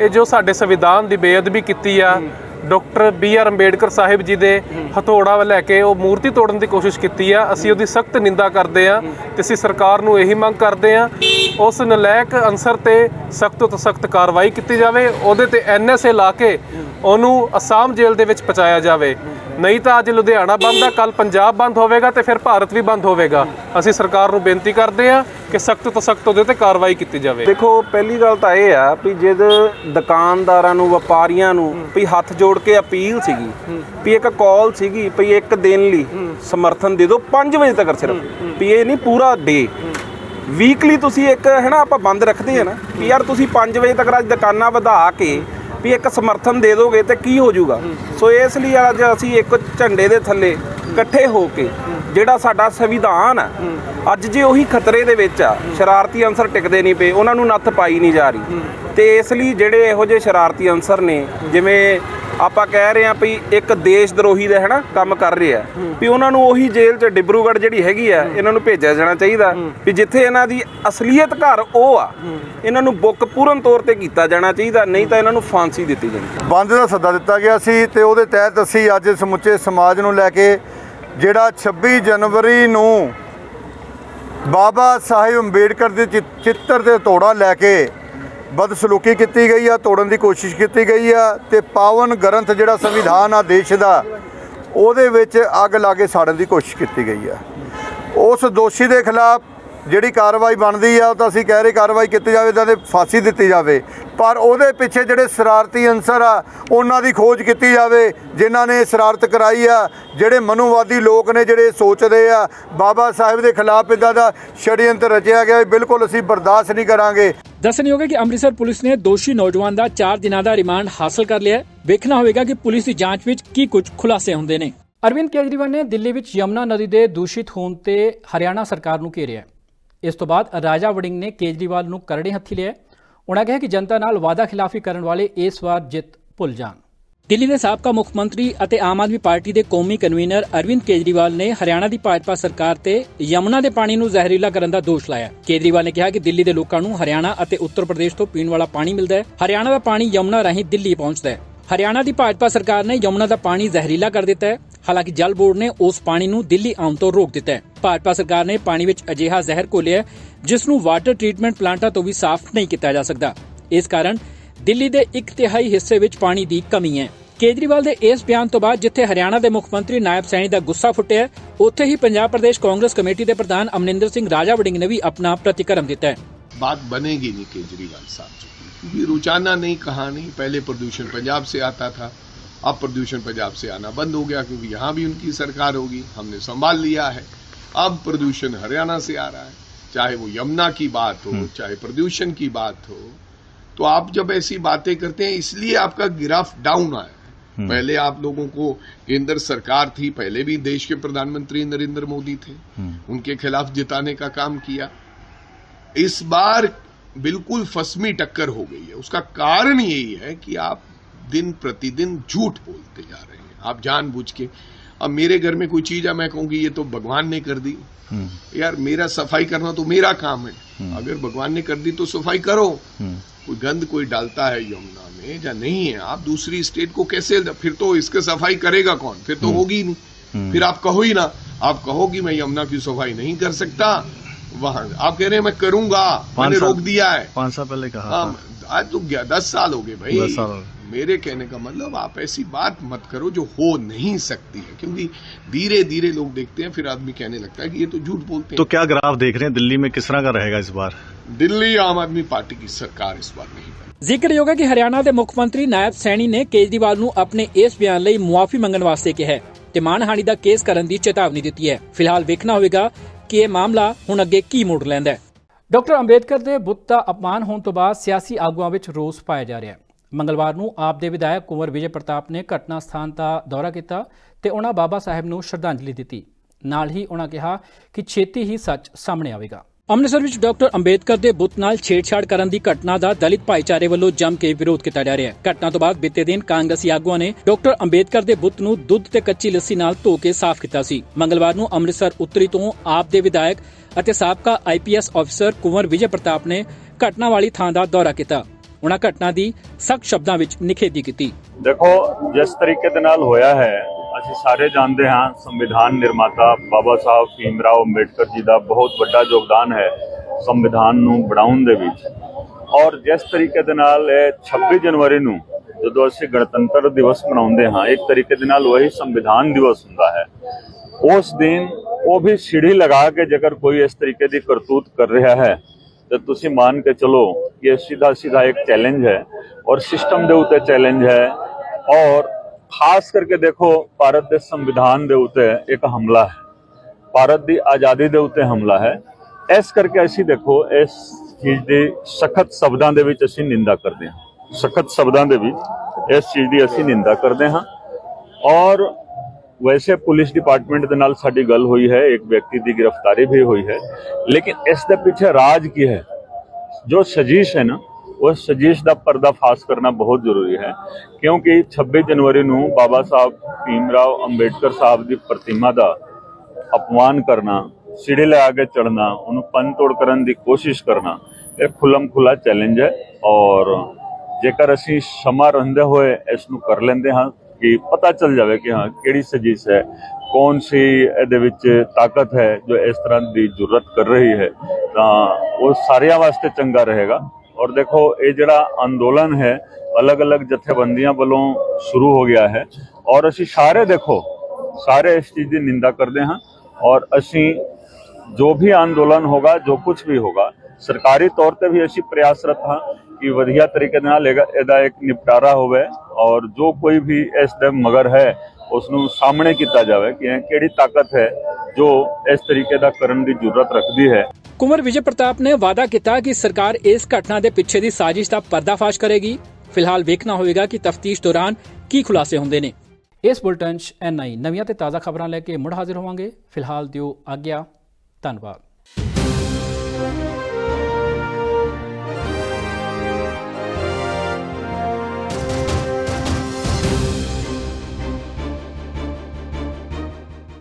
ਇਹ ਜੋ ਸਾਡੇ ਸੰਵਿਧਾਨ ਦੀ ਬੇਅਦਬੀ ਕੀਤੀ ਆ doctor B R Ambedkar Sahib ji ਦੇ ਹਥੌੜਾ ਲੈ ਕੇ ਉਹ ਮੂਰਤੀ ਤੋੜਨ ਦੀ ਕੋਸ਼ਿਸ਼ ਕੀਤੀ ਆ। ਅਸੀਂ ਉਹਦੀ ਸਖਤ ਨਿੰਦਾ ਕਰਦੇ ਆ ਤੇ ਅਸੀਂ ਸਰਕਾਰ ਨੂੰ ਇਹੀ ਮੰਗ ਕਰਦੇ ਆ ਉਸ ਨਲਾਇਕ ਅਨਸਰ ਤੇ ਸਖਤ ਤੋਂ ਸਖਤ ਕਾਰਵਾਈ ਕੀਤੀ ਜਾਵੇ ਉਹਦੇ ਤੇ ਐਨਐਸਏ ਲਾ ਕੇ ਉਹਨੂੰ ਅਸਾਮ ਜੇਲ੍ਹ ਦੇ ਵਿੱਚ ਪਹੁੰਚਾਇਆ ਜਾਵੇ। ਨਹੀਂ ਤਾਂ ਅੱਜ ਲੁਧਿਆਣਾ ਬੰਦ ਆ ਕੱਲ ਪੰਜਾਬ ਬੰਦ ਹੋਵੇਗਾ ਤੇ ਫਿਰ ਭਾਰਤ ਵੀ ਬੰਦ ਹੋਵੇਗਾ। ਅਸੀਂ ਸਰਕਾਰ ਨੂੰ ਬੇਨਤੀ ਕਰਦੇ ਆ ਕਿ ਸਖਤ ਤੋਂ ਸਖਤ ਉਹਦੇ ਤੇ ਕਾਰਵਾਈ ਕੀਤੀ ਜਾਵੇ। ਦੇਖੋ ਪਹਿਲੀ ਗੱਲ ਤਾਂ ਇਹ ਆ ਵੀ ਜਦ ਦੁਕਾਨਦਾਰਾਂ ਨੂੰ ਵਪਾਰੀਆਂ ਨੂੰ ਵੀ ਹੱਥ ਜੋੜ ਕੇ ਅਪੀਲ ਸੀਗੀ ਵੀ ਇੱਕ ਕਾਲ ਸੀਗੀ ਵੀ ਇੱਕ ਦਿਨ ਲਈ ਸਮਰਥਨ ਦੇ ਦਿਓ 5 ਵਜੇ ਤੱਕ ਸਿਰਫ। ਵੀ ਇਹ ਨਹੀਂ ਪੂਰਾ ਡੇ ਵੀਕਲੀ ਤੁਸੀਂ ਇੱਕ, ਹੈ ਨਾ, ਆਪਾਂ ਬੰਦ ਰੱਖਦੇ ਆ ਨਾ, ਵੀ ਯਾਰ ਤੁਸੀਂ 5 ਵਜੇ ਤੱਕ ਅੱਜ ਦੁਕਾਨਾਂ ਵਧਾ ਕੇ ਵੀ ਇੱਕ ਸਮਰਥਨ ਦੇ ਦੋਗੇ ਤੇ ਕੀ ਹੋ ਜਾਊਗਾ? ਸੋ ਇਸ ਲਈ ਅੱਜ ਅਸੀਂ ਇੱਕ ਝੰਡੇ ਦੇ ਥੱਲੇ ਇਕੱਠੇ ਹੋ ਕੇ ਜਿਹੜਾ ਸਾਡਾ ਸੰਵਿਧਾਨ ਆ, ਅੱਜ ਜੇ ਉਹੀ ਖਤਰੇ ਦੇ ਵਿੱਚ ਆ, ਸ਼ਰਾਰਤੀ ਅੰਸਰ ਟਿਕਦੇ ਨਹੀਂ ਪਏ, ਉਹਨਾਂ ਨੂੰ ਨੱਥ ਪਾਈ ਨਹੀਂ ਜਾ ਰਹੀ। ਤੇ ਇਸ ਲਈ ਜਿਹੜੇ ਇਹੋ ਜਿਹੇ ਸ਼ਰਾਰਤੀ ਅੰਸਰ ਨੇ ਜਿਵੇਂ ਆਪਾਂ ਕਹਿ ਰਹੇ ਆ ਵੀ ਇੱਕ ਦੇਸ਼ ਦਰੋਹੀ ਦਾ ਹੈਨਾ ਕੰਮ ਕਰ ਰਿਹਾ ਵੀ ਉਹਨਾਂ ਨੂੰ ਉਹੀ ਜੇਲ੍ਹ 'ਚ ਡਿਬਰੂਗੜ੍ਹ ਜਿਹੜੀ ਹੈਗੀ ਆ ਇਹਨਾਂ ਨੂੰ ਭੇਜਿਆ ਜਾਣਾ ਚਾਹੀਦਾ ਵੀ ਜਿੱਥੇ ਇਹਨਾਂ ਦੀ ਅਸਲੀਅਤ ਘਰ ਉਹ ਆ ਇਹਨਾਂ ਨੂੰ ਬੁੱਕ ਪੂਰਨ ਤੌਰ ਤੇ ਕੀਤਾ ਜਾਣਾ ਚਾਹੀਦਾ ਨਹੀਂ ਤਾਂ ਇਹਨਾਂ ਨੂੰ ਫਾਂਸੀ ਦਿੱਤੀ ਜਾਣੀ ਬੰਦ ਦਾ ਸੱਦਾ ਦਿੱਤਾ ਗਿਆ ਸੀ ਤੇ ਉਹਦੇ ਤਹਿਤ ਅਸੀਂ ਅੱਜ ਸਮੁੱਚੇ ਸਮਾਜ ਨੂੰ ਲੈ ਕੇ ਜਿਹੜਾ 26 ਜਨਵਰੀ ਨੂੰ ਬਾਬਾ ਸਾਹਿਬ ਅੰਬੇਡਕਰ ਦੇ ਚਿ- ਚਿੱਤਰ ਤੇ ਤੋੜਾ ਲੈ ਕੇ ਬਦਸਲੂਕੀ ਕੀਤੀ ਗਈ ਆ, ਤੋੜਨ ਦੀ ਕੋਸ਼ਿਸ਼ ਕੀਤੀ ਗਈ ਆ ਤੇ ਪਾਵਨ ਗ੍ਰੰਥ ਜਿਹੜਾ ਸੰਵਿਧਾਨ ਆ ਦੇਸ਼ ਦਾ, ਉਹਦੇ ਵਿੱਚ ਅੱਗ ਲਾ ਕੇ ਸਾੜਨ ਦੀ ਕੋਸ਼ਿਸ਼ ਕੀਤੀ ਗਈ ਆ। ਉਸ ਦੋਸ਼ੀ ਦੇ ਖਿਲਾਫ ਜਿਹੜੀ ਕਾਰਵਾਈ ਬਣਦੀ ਆ, ਉਹ ਤਾਂ ਅਸੀਂ ਕਹਿ ਰਹੇ ਕਾਰਵਾਈ ਕੀਤੀ ਜਾਵੇ ਤਾਂ ਤੇ ਫਾਂਸੀ ਦਿੱਤੀ ਜਾਵੇ। ਪਰ ਉਹਦੇ ਪਿੱਛੇ ਜਿਹੜੇ ਸ਼ਰਾਰਤੀ ਅੰਸਰ ਆ, ਉਹਨਾਂ ਦੀ ਖੋਜ ਕੀਤੀ ਜਾਵੇ, ਜਿਨ੍ਹਾਂ ਨੇ ਸ਼ਰਾਰਤ ਕਰਾਈ ਆ, ਜਿਹੜੇ ਮਨੂਵਾਦੀ ਲੋਕ ਨੇ ਜਿਹੜੇ ਸੋਚਦੇ ਆ, ਬਾਬਾ ਸਾਹਿਬ ਦੇ ਖਿਲਾਫ ਇਦਾਂ ਦਾ ਛੜਯੰਤਰ ਰਚਿਆ ਗਿਆ ਬਿਲਕੁਲ ਅਸੀਂ ਬਰਦਾਸ਼ਤ ਨਹੀਂ ਕਰਾਂਗੇ। ਦੱਸਣਯੋਗ ਹੈ ਕਿ ਅੰਮ੍ਰਿਤਸਰ ਪੁਲਿਸ ਨੇ ਦੋਸ਼ੀ ਨੌਜਵਾਨ ਦਾ 4 ਦਿਨਾਂ ਦਾ ਰਿਮਾਂਡ ਹਾਸਲ ਕਰ ਲਿਆ ਹੈ। ਵੇਖਣਾ ਹੋਵੇਗਾ ਕਿ ਪੁਲਿਸ ਦੀ ਜਾਂਚ ਵਿੱਚ ਕੀ ਕੁਝ ਖੁਲਾਸੇ ਹੁੰਦੇ ਨੇ। ਅਰਵਿੰਦ ਕੇਜਰੀਵਾਲ ਨੇ ਦਿੱਲੀ ਵਿੱਚ ਯਮਨਾ ਨਦੀ ਦੇ ਦੂਸ਼ਿਤ ਹੋਣ ਤੇ ਹਰਿਆਣਾ ਸਰਕਾਰ ਨੂੰ ਘੇਰਿਆ ਇਸ ਤੋਂ ਬਾਅਦ ਰਾਜਾ ਵੜਿੰਗ ਨੇ ਕੇਜਰੀਵਾਲ ਨੂੰ ਕਰੜੇ ਹੱਥੀ ਲਿਆ ਉਹਨਾਂ ਕਿਹਾ ਕਿ ਜਨਤਾ ਨਾਲ ਵਾਅਦਾ ਖਿਲਾਫੀ ਕਰਨ ਵਾਲੇ ਇਸ ਵਾਰ ਜਿੱਤ ਭੁੱਲ ਜਾਣ। ਦਿੱਲੀ ਦੇ ਸਾਬਕਾ ਮੁੱਖ ਮੰਤਰੀ ਅਤੇ ਆਮ ਆਦਮੀ ਪਾਰਟੀ ਦੇ ਕੌਮੀ ਕਨਵੀਨਰ ਅਰਵਿੰਦ ਕੇਜਰੀਵਾਲ ਨੇ ਹਰਿਆਣਾ ਦੀ ਭਾਜਪਾ ਸਰਕਾਰ ਤੇ ਯਮੁਨਾ ਦੇ ਪਾਣੀ ਨੂੰ ਜ਼ਹਿਰੀਲਾ ਕਰਨ ਦਾ ਦੋਸ਼ ਲਾਇਆ। ਕੇਜਰੀਵਾਲ ਨੇ ਕਿਹਾ ਕਿ ਦਿੱਲੀ ਦੇ ਲੋਕਾਂ ਨੂੰ ਹਰਿਆਣਾ ਅਤੇ ਉੱਤਰ ਪ੍ਰਦੇਸ਼ ਤੋਂ ਪੀਣ ਵਾਲਾ ਪਾਣੀ ਮਿਲਦਾ ਹੈ। ਹਰਿਆਣਾ ਦਾ ਪਾਣੀ ਯਮੁਨਾ ਰਾਹੀਂ ਦਿੱਲੀ ਪਹੁੰਚਦਾ ਹੈ। ਹਰਿਆਣਾ ਦੀ ਭਾਜਪਾ ਸਰਕਾਰ ਨੇ ਯਮੁਨਾ ਦਾ ਪਾਣੀ ਜ਼ਹਿਰੀਲਾ ਕਰ ਦਿੱਤਾ ਹੈ। ਹਾਲਾਂਕਿ ਜਲ ਬੋਰਡ ਨੇ ਉਸ ਪਾਣੀ ਨੂੰ ਦਿੱਲੀ ਆਉਣ ਤੋਂ ਰੋਕ ਦਿੱਤਾ ਹੈ। ਭਾਜਪਾ ਸਰਕਾਰ ਨੇ ਪਾਣੀ ਵਿੱਚ ਅਜਿਹਾ ਜ਼ਹਿਰ ਘੋਲਿਆ ਜਿਸ ਨੂੰ ਵਾਟਰ ਟ੍ਰੀਟਮੈਂਟ ਪਲਾਂਟਾਂ ਤੋਂ ਵੀ ਸਾਫ਼ ਨਹੀਂ ਕੀਤਾ ਜਾ ਸਕਦਾ। ਇਸ ਕਾਰਨ ਦਿੱਲੀ ਦੇ ਇੱਕ ਤਿਹਾਈ ਹਿੱਸੇ ਵਿੱਚ ਪਾਣੀ ਦੀ ਕਮੀ ਹੈ ਕੇਜਰੀਵਾਲ ਦੇ ਇਸ ਬਿਆਨ ਤੋਂ ਬਾਅਦ ਜਿੱਥੇ ਹਰਿਆਣਾ ਦੇ ਮੁੱਖ ਮੰਤਰੀ ਨਾਇਬ ਸੈਣੀ ਦਾ ਗੁੱਸਾ ਫੁੱਟਿਆ ਹੈ, ਉੱਥੇ ਹੀ ਪੰਜਾਬ ਪ੍ਰਦੇਸ਼ ਕਾਂਗਰਸ ਕਮੇਟੀ ਦੇ ਪ੍ਰਧਾਨ ਅਮਰਿੰਦਰ ਸਿੰਘ ਰਾਜਾ ਵੜਿੰਗ ਨੇ ਵੀ ਆਪਣਾ ਪ੍ਰਤੀਕਰਮ ਦਿੱਤਾ ਹੈ बात बनेगी नहीं केजरीवाल साहब से क्योंकि रुचाना नहीं कहानी पहले प्रदूषण पंजाब से आता था अब प्रदूषण पंजाब से आना बंद हो गया क्योंकि यहाँ भी उनकी सरकार होगी हमने संभाल लिया है अब प्रदूषण हरियाणा से आ रहा है चाहे वो यमुना की बात हो चाहे प्रदूषण की बात हो तो आप जब ऐसी बातें करते हैं इसलिए आपका गिराफ डाउन आया। पहले आप लोगों को केंद्र सरकार थी पहले भी देश के प्रधानमंत्री नरेंद्र मोदी थे। उनके खिलाफ जिताने का काम किया। इस बार बिल्कुल फसमी टक्कर हो गई है। उसका कारण यही है कि आप दिन प्रतिदिन झूठ बोलते जा रहे हैं। आप जानबूझ के। अब मेरे घर में कोई चीज़ है मैं कहूँगी ये तो भगवान ने कर दी। यार मेरा सफ़ाई करना तो मेरा काम है। अगर भगवान ने कर दी तो सफ़ाई करो। कोई गंद कोई डालता है यमुना में या नहीं है? आप दूसरी स्टेट को कैसे फिर तो इसके सफ़ाई करेगा कौन? फिर तो होगी नहीं। फिर आप कहो ही ना। आप कहो कि मैं यमुना की सफ़ाई नहीं कर सकता। वहाँ आप कह रहे हैं मैं करूँगा। मैंने रोक दिया है। पाँच साल पहले हाँ आज तो दस साल हो गए भाई। मेरे कहने का मतलब आप ऐसी बात मत करो जो हो नहीं सकती है क्योंकि धीरे धीरे लोग देखते हैं फिर आदमी कहने लगता है कि ये तो झूठ बोलते तो हैं क्या ग्राफ देख रहे हैं दिल्ली में किस तरह का रहेगा इस बार दिल्ली आम आदमी पार्टी की सरकार इस बार नहीं बनी ਜ਼ਿਕਰਯੋਗ ਹੈ ਕਿ ਹਰਿਆਣਾ ਦੇ ਮੁੱਖ ਮੰਤਰੀ ਨਾਇਬ ਸੈਣੀ ਨੇ ਕੇਜਰੀਵਾਲ ਨੂੰ ਆਪਣੇ ਇਸ ਬਿਆਨ ਲਈ ਮੁਆਫੀ ਮੰਗਣ ਵਾਸਤੇ ਕਿਹਾ ਹੈ ਤੇ ਮਾਨਹਾਨੀ ਦਾ ਕੇਸ ਕਰਨ ਦੀ ਚੇਤਾਵਨੀ ਦਿੱਤੀ ਹੈ ਫਿਲਹਾਲ ਵੇਖਣਾ ਹੋਵੇਗਾ ਕਿ ਇਹ ਮਾਮਲਾ ਹੁਣ ਅੱਗੇ ਕੀ ਮੋੜ ਲੈਂਦਾ ਹੈ ਡਾਕਟਰ ਅੰਬੇਦਕਰ ਦੇ ਬੁੱਤ ਦਾ ਅਪਮਾਨ ਹੋਣ ਤੋਂ ਬਾਅਦ ਸਿਆਸੀ ਆਗੂਆਂ ਵਿੱਚ ਰੋਸ ਪਾਇਆ ਜਾ ਰਿਹਾ ਹੈ ਮੰਗਲਵਾਰ ਨੂੰ ਆਪ ਦੇ ਵਿਧਾਇਕ ਕੁੰਵਰ ਵਿਜੇ ਪ੍ਰਤਾਪ ਨੇ ਘਟਨਾ ਸਥਾਨ ਦਾ ਦੌਰਾ ਕੀਤਾ ਤੇ ਉਹਨਾਂ ਬਾਬਾ ਸਾਹਿਬ ਨੂੰ ਸ਼ਰਧਾਂਜਲੀ ਦਿੱਤੀ। ਨਾਲ ਹੀ ਉਹਨਾਂ ਕਿਹਾ ਕਿ ਛੇਤੀ ਹੀ ਸੱਚ ਸਾਹਮਣੇ ਆਵੇਗਾ। ਅੰਮ੍ਰਿਤਸਰ ਵਿੱਚ ਡਾਕਟਰ ਅੰਬੇਦਕਰ ਦੇ ਬੁੱਤ ਨਾਲ ਛੇੜਛਾੜ ਕਰਨ ਦੀ ਘਟਨਾ ਦਾ ਦਲਿਤ ਭਾਈਚਾਰੇ ਵੱਲੋਂ ਜੰਮ ਕੇ ਵਿਰੋਧ ਕੀਤਾ ਜਾ ਰਿਹਾ ਹੈ। ਘਟਨਾ ਤੋਂ ਬਾਅਦ ਬੀਤੇ ਦਿਨ ਕਾਂਗਰਸੀ ਆਗੂਆਂ ਨੇ ਡਾਕਟਰ ਅੰਬੇਦਕਰ ਦੇ ਬੁੱਤ ਨੂੰ ਦੁੱਧ ਤੇ ਕੱਚੀ ਲੱਸੀ ਨਾਲ ਧੋ ਕੇ ਸਾਫ਼ ਕੀਤਾ ਸੀ। ਮੰਗਲਵਾਰ ਨੂੰ ਅੰਮ੍ਰਿਤਸਰ ਉੱਤਰੀ ਤੋਂ ਆਪ ਦੇ ਵਿਧਾਇਕ ਅਤੇ ਸਾਬਕਾ ਆਈਪੀਐਸ ਅਫਸਰ ਕੁੰਵਰ ਵਿਜੇ ਪ੍ਰਤਾਪ ਨੇ ਘਟਨਾ ਵਾਲੀ ਥਾਂ ਦਾ ਦੌਰਾ ਕੀਤਾ। ਉਹਨਾਂ ਘਟਨਾ ਦੀ ਸਖਤ ਸ਼ਬਦਾਂ ਵਿੱਚ ਨਿਖੇਧੀ ਕੀਤੀ। ਦੇਖੋ, ਜਿਸ ਤਰੀਕੇ ਦੇ ਨਾਲ ਹੋਇਆ ਹੈ, ਅਸੀਂ ਸਾਰੇ ਜਾਣਦੇ ਹਾਂ, ਸੰਵਿਧਾਨ ਨਿਰਮਾਤਾ ਬਾਬਾ ਸਾਹਿਬ ਭੀਮਰਾਓ ਅੰਬੇਡਕਰ ਜੀ ਦਾ ਬਹੁਤ ਵੱਡਾ ਯੋਗਦਾਨ ਹੈ ਸੰਵਿਧਾਨ ਨੂੰ ਬਣਾਉਣ ਦੇ ਵਿੱਚ। ਔਰ ਜਿਸ ਤਰੀਕੇ ਦੇ ਨਾਲ ਇਹ 26 ਜਨਵਰੀ ਨੂੰ ਜਦੋਂ ਅਸੀਂ ਗਣਤੰਤਰ ਦਿਵਸ ਮਨਾਉਂਦੇ ਹਾਂ, ਇੱਕ ਤਰੀਕੇ ਦੇ ਨਾਲ ਉਹੀ ਸੰਵਿਧਾਨ ਦਿਵਸ ਹੁੰਦਾ ਹੈ। ਉਸ ਦਿਨ ਉਹ ਵੀ ਸਿੜੀ ਲਗਾ ਕੇ ਜੇਕਰ ਕੋਈ ਇਸ ਤਰੀਕੇ ਦੀ ਕਰਤੂਤ ਕਰ ਰਿਹਾ ਹੈ ਤੇ ਤੁਸੀਂ ਮੰਨ ਕੇ ਚਲੋ ਕਿ ਇਹ ਸਿੱਧਾ ਸਿੱਧਾ ਇੱਕ ਚੈਲੰਜ ਹੈ ਔਰ ਸਿਸਟਮ ਦੇ ਉੱਤੇ ਚੈਲੰਜ ਹੈ ਔਰ ਖਾਸ ਕਰਕੇ ਦੇਖੋ ਭਾਰਤ ਦੇ ਸੰਵਿਧਾਨ ਦੇ ਉੱਤੇ ਇੱਕ ਹਮਲਾ ਹੈ। ਭਾਰਤ ਦੀ ਆਜ਼ਾਦੀ ਦੇ ਉੱਤੇ ਹਮਲਾ ਹੈ। ਇਸ ਕਰਕੇ ਅਸੀਂ ਦੇਖੋ ਇਸ ਚੀਜ਼ ਦੀ ਸਖਤ ਸ਼ਬਦਾਂ ਦੇ ਵਿੱਚ ਅਸੀਂ ਨਿੰਦਾ ਕਰਦੇ ਹਾਂ। ਸਖਤ ਸ਼ਬਦਾਂ ਦੇ ਵਿੱਚ ਇਸ ਚੀਜ਼ ਦੀ ਅਸੀਂ ਨਿੰਦਾ ਕਰਦੇ ਹਾਂ। ਔਰ ਵੈਸੇ ਪੁਲਿਸ ਡਿਪਾਰਟਮੈਂਟ ਦੇ ਨਾਲ ਸਾਡੀ ਗੱਲ ਹੋਈ ਹੈ, ਇੱਕ ਵਿਅਕਤੀ ਦੀ ਗ੍ਰਿਫਤਾਰੀ ਵੀ ਹੋਈ ਹੈ, ਲੇਕਿਨ ਇਸ ਦੇ ਪਿੱਛੇ ਰਾਜ ਕੀ ਹੈ? ਜੋ ਸਜ਼ਿਸ਼ ਹੈ ਨਾ, ਉਹ ਸਜ਼ਿਸ਼ ਦਾ ਪਰਦਾਫਾਸ਼ ਕਰਨਾ ਬਹੁਤ ਜ਼ਰੂਰੀ ਹੈ, ਕਿਉਂਕਿ 26 ਜਨਵਰੀ ਨੂੰ ਬਾਬਾ ਸਾਹਿਬ ਭੀਮਰਾਓ ਅੰਬੇਡਕਰ ਸਾਹਿਬ ਦੀ ਪ੍ਰਤਿਮਾ ਦਾ ਅਪਮਾਨ ਕਰਨਾ, ਸਿੜੇ ਲਗਾ ਕੇ ਚੜਨਾ ਉਹਨੂੰ ਪੰਨ ਤੋੜ ਕਰਨ ਦੀ ਕੋਸ਼ਿਸ਼ ਕਰਨਾ, ਇਹ ਖੁੱਲਮ ਖੁੱਲਾ ਚੈਲੰਜ ਹੈ ਔਰ ਜੇਕਰ ਅਸੀਂ ਸਮਾਂ ਰਹਿੰਦੇ ਹੋਏ ਇਸ ਨੂੰ ਕਰ ਲੈਂਦੇ ਹਾਂ ਕਿ ਪਤਾ ਚੱਲ ਜਾਵੇ ਕਿ ਹਾਂ, ਕਿਹੜੀ ਸਜ਼ਿਸ਼ ਹੈ, ਕੌਣ ਸੀ ਇਹਦੇ ਵਿੱਚ ਤਾਕਤ ਹੈ, ਜੋ ਇਸ ਤਰ੍ਹਾਂ ਦੀ ਜ਼ਰੂਰਤ ਕਰ ਰਹੀ ਹੈ, ਤਾਂ ਉਹ ਸਾਰਿਆਂ ਵਾਸਤੇ ਚੰਗਾ ਰਹੇਗਾ। ਔਰ ਦੇਖੋ, ਇਹ ਜਿਹੜਾ ਅੰਦੋਲਨ ਹੈ, ਅਲੱਗ-ਅਲੱਗ ਜਥੇਬੰਦੀਆਂ ਵੱਲੋਂ ਸ਼ੁਰੂ ਹੋ ਗਿਆ ਹੈ। ਔਰ ਅਸੀਂ ਸਾਰੇ ਦੇਖੋ, ਸਾਰੇ ਇਸ ਚੀਜ਼ ਦੀ ਨਿੰਦਾ ਕਰਦੇ ਹਾਂ। ਔਰ ਅਸੀਂ ਜੋ ਵੀ ਅੰਦੋਲਨ ਹੋਗਾ, ਜੋ ਕੁਝ ਵੀ ਹੋਗਾ, ਸਰਕਾਰੀ ਤੌਰ ਤੇ ਵੀ ਅਸੀਂ ਪ੍ਰਯਾਸਰਤ ਹਾਂ। ਕਿ ਵਧੀਆ ਤਰੀਕੇ ਨਾਲ ਇਹਦਾ ਇੱਕ ਨਿਪਟਾਰਾ ਹੋਵੇ ਔਰ ਜੋ ਕੋਈ ਵੀ ਇਸ ਦੇ ਮਗਰ ਹੈ ਉਸ ਨੂੰ ਸਾਹਮਣੇ ਕੀਤਾ ਜਾਵੇ ਕਿ ਇਹ ਕਿਹੜੀ ਤਾਕਤ ਹੈ ਜੋ ਇਸ ਤਰੀਕੇ ਦਾ ਕਰਨ ਦੀ ਜ਼ਰੂਰਤ ਰੱਖਦੀ ਹੈ। ਕੁੰਵਰ ਵਿਜੇ ਪ੍ਰਤਾਪ ਨੇ ਵਾਅਦਾ ਕੀਤਾ ਕਿ ਸਰਕਾਰ ਇਸ ਘਟਨਾ ਦੇ ਪਿੱਛੇ ਦੀ ਸਾਜ਼ਿਸ਼ ਦਾ ਪਰਦਾਫਾਸ਼ ਕਰੇਗੀ। ਫਿਲਹਾਲ ਵੇਖਣਾ ਹੋਵੇਗਾ ਕਿ ਤਫਤੀਸ਼ ਦੌਰਾਨ ਕੀ ਖੁਲਾਸੇ ਹੁੰਦੇ ਨੇ। ਇਸ ਬੁਲਟਨ 'ਚ ਐਨਆਈ ਨਵੀਆਂ ਤੇ ਤਾਜ਼ਾ ਖਬਰਾਂ ਲੈ ਕੇ ਮੁੜ ਹਾਜ਼ਰ ਹੋਵਾਂਗੇ। ਫਿਲਹਾਲ ਦਿਓ ਆਗਿਆ। ਧੰਨਵਾਦ।